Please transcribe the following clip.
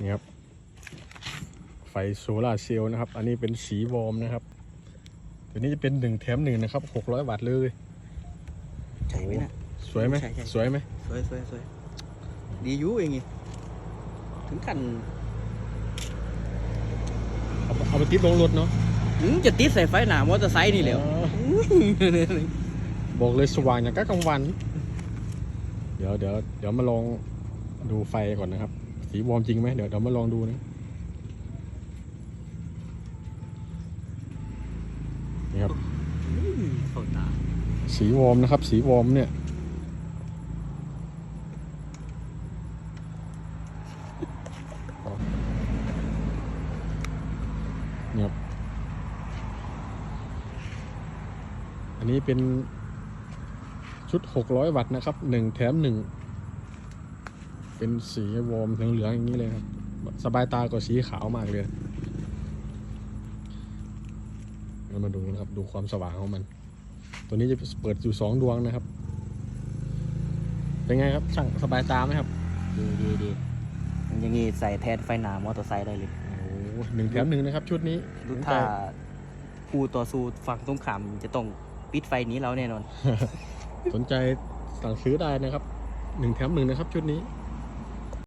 นี่ครับ ไฟโซลาร์เซลล์นะครับ อันนี้เป็นสีวอร์มนะครับตัวนี้จะเป็นหนึ่งแถมหนึ่งนะครับหกร้อยวัตต์เลยใช่ไหมนะสวยไหมใช่ใช่สวยไหมสวยสวยสวยดีอยูเองไงถึงกันเอาเอาไปติดลงรถเนาะถึงจะติดใส่ไฟหนามอเตอร์ไซค์นี่แหล้วเออบอกเลยสว่างอย่างก็กลางวัน เดี๋ยวเดี๋ยวเดี๋ยวมาลองดูไฟก่อนนะครับ สีวอร์มจริงไหมเดี๋ยวเดี๋ยวมาลองดูนะนี่ครับเข้าตาสีวอร์มนะครับ สีวอร์มเนี่ยเนี่ยครับอันนี้เป็นชุด 600 วัตต์นะครับหนึ่งแถมหนึ่ง เป็นสีวอร์มเหลืองๆอย่างนี้เลยครับ สบายตากว่าสีขาวมากเลยเรามาดูนะครับ ดูความสว่างของมัน ตัวนี้จะเปิดอยู่สองดวงนะครับ เป็นไงครับช่างสบายตาไหมครับดีดีดีมันอยังงี้ใส่แทนไฟหนามอเตอร์ไซค์ได้เลยโอ้โหหนึ่งแถมหนึ่งนะครับ ชุดนี้ดูถ้าผู้ต่อสู้ฝั่งตรงข้ามจะต้องปิดไฟหนี้เราแน่นอน สนใจสั่งซื้อได้นะครับหนึ่งแถมหนึ่งนะครับ ชุดนี้อ